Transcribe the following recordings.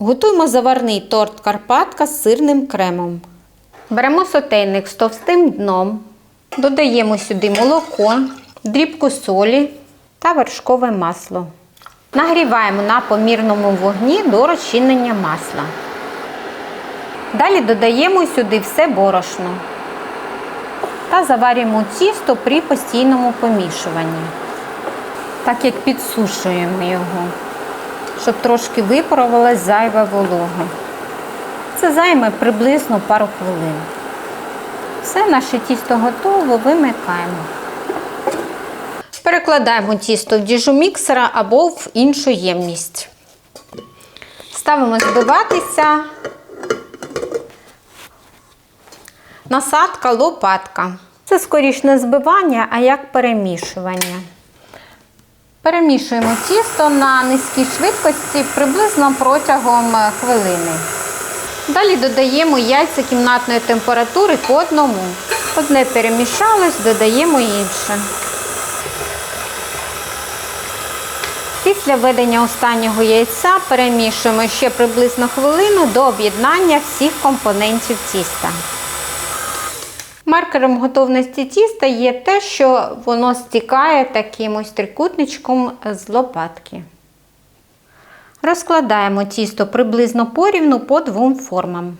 Готуємо заварний торт Карпатка з сирним кремом. Беремо сотейник з товстим дном, додаємо сюди молоко, дрібку солі та вершкове масло. Нагріваємо на помірному вогні до розчинення масла. Далі додаємо сюди все борошно та заварюємо тісто при постійному помішуванні, так як підсушуємо його, щоб трошки випарувалась зайва волога. Це займе приблизно пару хвилин. Все, наше тісто готово, вимикаємо. Перекладаємо тісто в діжу міксера або в іншу ємність. Ставимо збиватися. Насадка, лопатка. Це скоріш не збивання, а як перемішування. Перемішуємо тісто на низькій швидкості приблизно протягом е, хвилини. Далі додаємо яйця кімнатної температури по одному. Одне перемішалось, додаємо інше. Після введення останнього яйця перемішуємо ще приблизно хвилину до об'єднання всіх компонентів тіста. Маркером готовності тіста є те, що воно стікає таким ось трикутничком з лопатки. Розкладаємо тісто приблизно порівну по двом формам.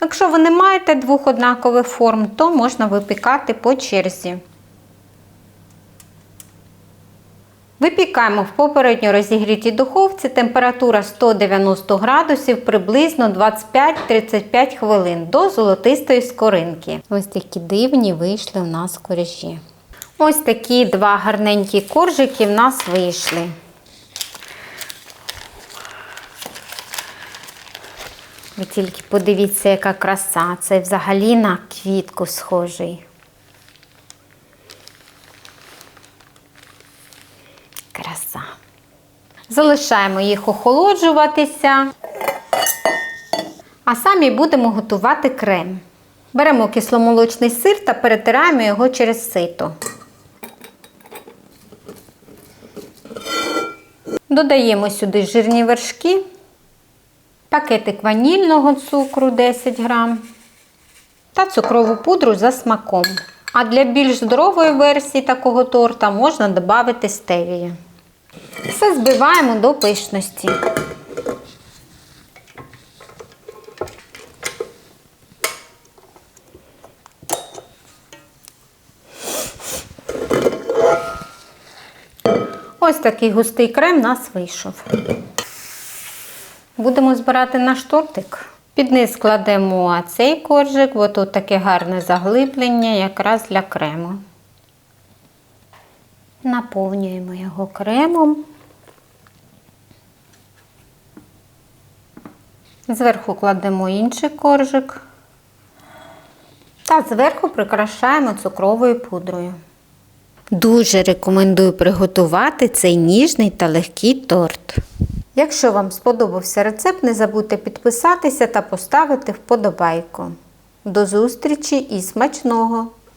Якщо ви не маєте двох однакових форм, то можна випікати по черзі. Випікаємо в попередньо розігрітій духовці температура 190 градусів приблизно 25-35 хвилин до золотистої скоринки. Ось такі дивні вийшли у нас коржі. Ось такі два гарненькі коржики в нас вийшли. Ви тільки подивіться, яка краса. Це взагалі на квітку схожий. Краса. Залишаємо їх охолоджуватися, а самі будемо готувати крем. Беремо кисломолочний сир та перетираємо його через сито. Додаємо сюди жирні вершки, пакетик ванільного цукру 10 грам та цукрову пудру за смаком. А для більш здорової версії такого торта можна додати стевію. Все збиваємо до пишності. Ось такий густий крем у нас вийшов. Будемо збирати наш тортик. Під низ кладемо цей коржик, бо тут таке гарне заглиблення якраз для крему. Наповнюємо його кремом. Зверху кладемо інший коржик. Та зверху прикрашаємо цукровою пудрою. Дуже рекомендую приготувати цей ніжний та легкий торт. Якщо вам сподобався рецепт, не забудьте підписатися та поставити вподобайку. До зустрічі і смачного!